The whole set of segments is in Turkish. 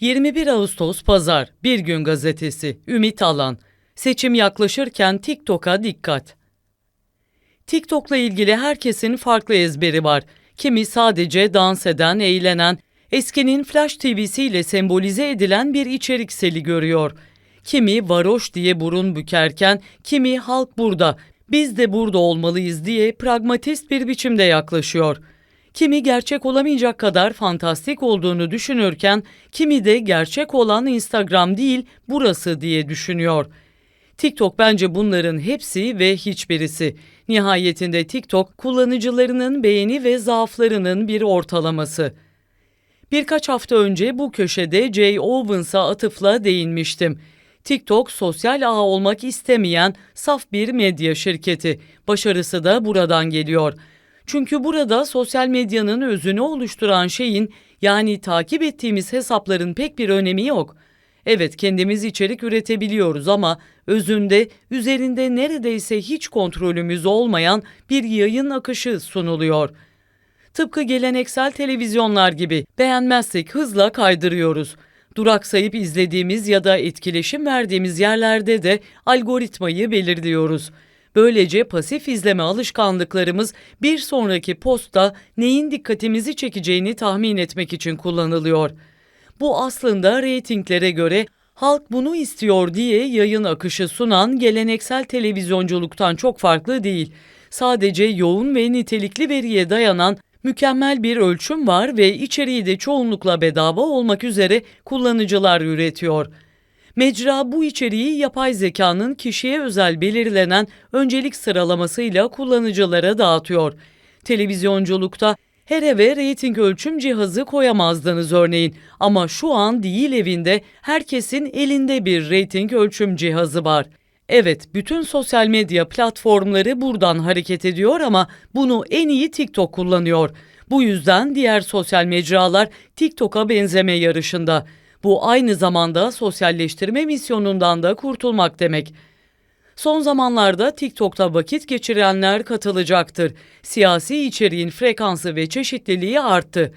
21 Ağustos Pazar Bir Gün Gazetesi Ümit Alan Seçim yaklaşırken TikTok'a dikkat. TikTok'la ilgili herkesin farklı ezberi var. Kimi sadece dans eden, eğlenen, eskinin Flash TV'siyle sembolize edilen bir içerik seli görüyor. Kimi varoş diye burun bükerken, kimi halk burada, biz de burada olmalıyız diye pragmatist bir biçimde yaklaşıyor. Kimi gerçek olamayacak kadar fantastik olduğunu düşünürken, kimi de gerçek olan Instagram değil, burası diye düşünüyor. TikTok bence bunların hepsi ve hiçbirisi. Nihayetinde TikTok kullanıcılarının beğeni ve zaaflarının bir ortalaması. Birkaç hafta önce bu köşede Jay Owens'a atıfla değinmiştim. TikTok sosyal ağ olmak istemeyen saf bir medya şirketi. Başarısı da buradan geliyor. Çünkü burada sosyal medyanın özünü oluşturan şeyin yani takip ettiğimiz hesapların pek bir önemi yok. Evet kendimiz içerik üretebiliyoruz ama özünde üzerinde neredeyse hiç kontrolümüz olmayan bir yayın akışı sunuluyor. Tıpkı geleneksel televizyonlar gibi beğenmezsek hızla kaydırıyoruz. Duraksayıp izlediğimiz ya da etkileşim verdiğimiz yerlerde de algoritmayı belirliyoruz. Böylece pasif izleme alışkanlıklarımız bir sonraki postta neyin dikkatimizi çekeceğini tahmin etmek için kullanılıyor. Bu aslında reytinglere göre halk bunu istiyor diye yayın akışı sunan geleneksel televizyonculuktan çok farklı değil. Sadece yoğun ve nitelikli veriye dayanan mükemmel bir ölçüm var ve içeriği de çoğunlukla bedava olmak üzere kullanıcılar üretiyor. Mecra bu içeriği yapay zekanın kişiye özel belirlenen öncelik sıralamasıyla kullanıcılara dağıtıyor. Televizyonculukta her eve reyting ölçüm cihazı koyamazdınız örneğin ama şu an değil evinde herkesin elinde bir reyting ölçüm cihazı var. Evet, bütün sosyal medya platformları buradan hareket ediyor ama bunu en iyi TikTok kullanıyor. Bu yüzden diğer sosyal mecralar TikTok'a benzeme yarışında. Bu aynı zamanda sosyalleştirme misyonundan da kurtulmak demek. Son zamanlarda TikTok'ta vakit geçirenler katılacaktır. Siyasi içeriğin frekansı ve çeşitliliği arttı.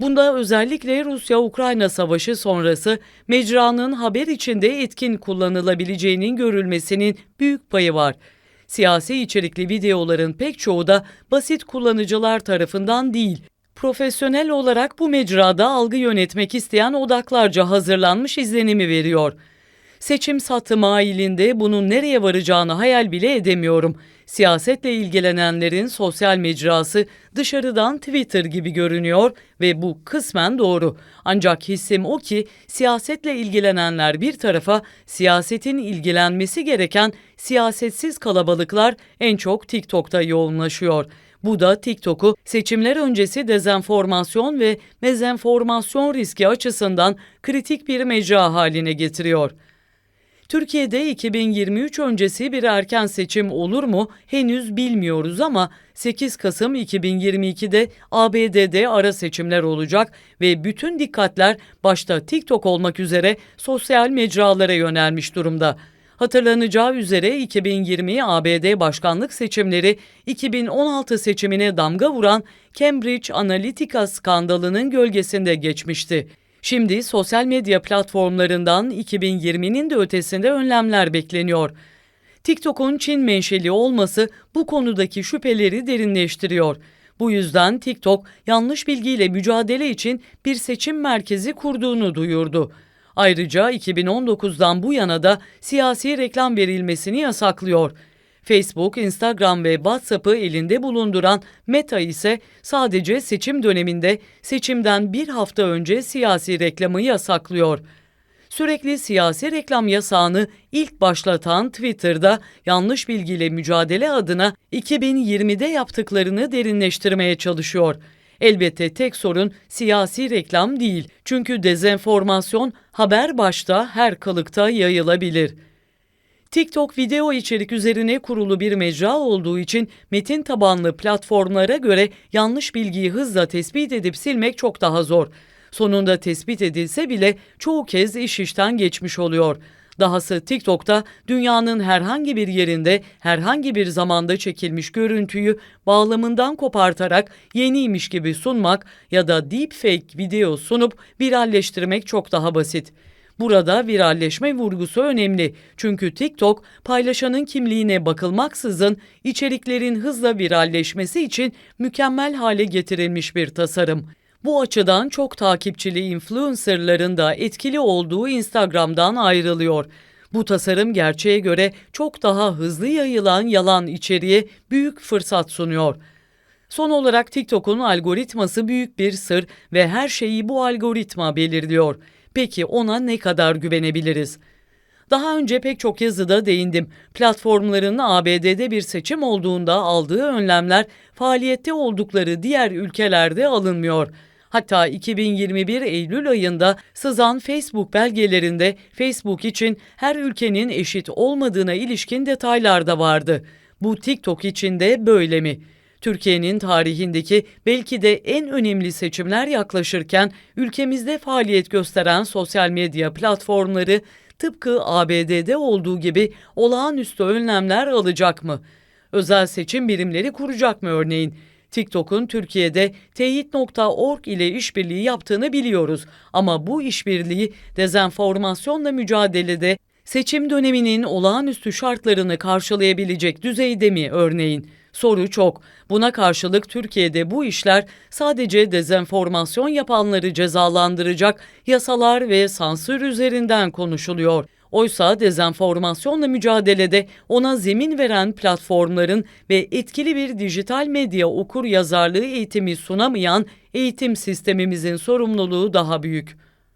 Bunda özellikle Rusya-Ukrayna savaşı sonrası mecranın haber içinde etkin kullanılabileceğinin görülmesinin büyük payı var. Siyasi içerikli videoların pek çoğu da basit kullanıcılar tarafından değil, profesyonel olarak bu mecrada algı yönetmek isteyen odaklarca hazırlanmış izlenimi veriyor. Seçim satı mailinde bunun nereye varacağını hayal bile edemiyorum. Siyasetle ilgilenenlerin sosyal mecrası dışarıdan Twitter gibi görünüyor ve bu kısmen doğru. Ancak hissim o ki siyasetle ilgilenenler bir tarafa, siyasetin ilgilenmesi gereken siyasetsiz kalabalıklar en çok TikTok'ta yoğunlaşıyor. Bu da TikTok'u seçimler öncesi dezenformasyon ve mezenformasyon riski açısından kritik bir mecra haline getiriyor. Türkiye'de 2023 öncesi bir erken seçim olur mu henüz bilmiyoruz ama 8 Kasım 2022'de ABD'de ara seçimler olacak ve bütün dikkatler başta TikTok olmak üzere sosyal mecralara yönelmiş durumda. Hatırlanacağı üzere 2020 ABD başkanlık seçimleri 2016 seçimine damga vuran Cambridge Analytica skandalının gölgesinde geçmişti. Şimdi sosyal medya platformlarından 2020'nin de ötesinde önlemler bekleniyor. TikTok'un Çin menşeli olması bu konudaki şüpheleri derinleştiriyor. Bu yüzden TikTok yanlış bilgiyle mücadele için bir seçim merkezi kurduğunu duyurdu. Ayrıca 2019'dan bu yana da siyasi reklam verilmesini yasaklıyor. Facebook, Instagram ve WhatsApp'ı elinde bulunduran Meta ise sadece seçim döneminde seçimden bir hafta önce siyasi reklamı yasaklıyor. Sürekli siyasi reklam yasağını ilk başlatan Twitter'da yanlış bilgiyle mücadele adına 2020'de yaptıklarını derinleştirmeye çalışıyor. Elbette tek sorun siyasi reklam değil. Çünkü dezenformasyon haber başta her kalıkta yayılabilir. TikTok video içerik üzerine kurulu bir mecra olduğu için metin tabanlı platformlara göre yanlış bilgiyi hızla tespit edip silmek çok daha zor. Sonunda tespit edilse bile çoğu kez iş işten geçmiş oluyor. Dahası TikTok'ta dünyanın herhangi bir yerinde herhangi bir zamanda çekilmiş görüntüyü bağlamından kopartarak yeniymiş gibi sunmak ya da deepfake video sunup viralleştirmek çok daha basit. Burada viralleşme vurgusu önemli. Çünkü TikTok paylaşanın kimliğine bakılmaksızın içeriklerin hızla viralleşmesi için mükemmel hale getirilmiş bir tasarım. Bu açıdan çok takipçili influencerların da etkili olduğu Instagram'dan ayrılıyor. Bu tasarım gerçeğe göre çok daha hızlı yayılan yalan içeriğe büyük fırsat sunuyor. Son olarak TikTok'un algoritması büyük bir sır ve her şeyi bu algoritma belirliyor. Peki ona ne kadar güvenebiliriz? Daha önce pek çok yazıda değindim. Platformların ABD'de bir seçim olduğunda aldığı önlemler faaliyette oldukları diğer ülkelerde alınmıyor. Hatta 2021 Eylül ayında sızan Facebook belgelerinde Facebook için her ülkenin eşit olmadığına ilişkin detaylar da vardı. Bu TikTok için de böyle mi? Türkiye'nin tarihindeki belki de en önemli seçimler yaklaşırken ülkemizde faaliyet gösteren sosyal medya platformları tıpkı ABD'de olduğu gibi olağanüstü önlemler alacak mı? Özel seçim birimleri kuracak mı örneğin? TikTok'un Türkiye'de teyit.org ile işbirliği yaptığını biliyoruz ama bu işbirliği dezenformasyonla mücadelede seçim döneminin olağanüstü şartlarını karşılayabilecek düzeyde mi örneğin? Soru çok. Buna karşılık Türkiye'de bu işler sadece dezenformasyon yapanları cezalandıracak yasalar ve sansür üzerinden konuşuluyor. Oysa dezenformasyonla mücadelede ona zemin veren platformların ve etkili bir dijital medya okur yazarlığı eğitimi sunamayan eğitim sistemimizin sorumluluğu daha büyük.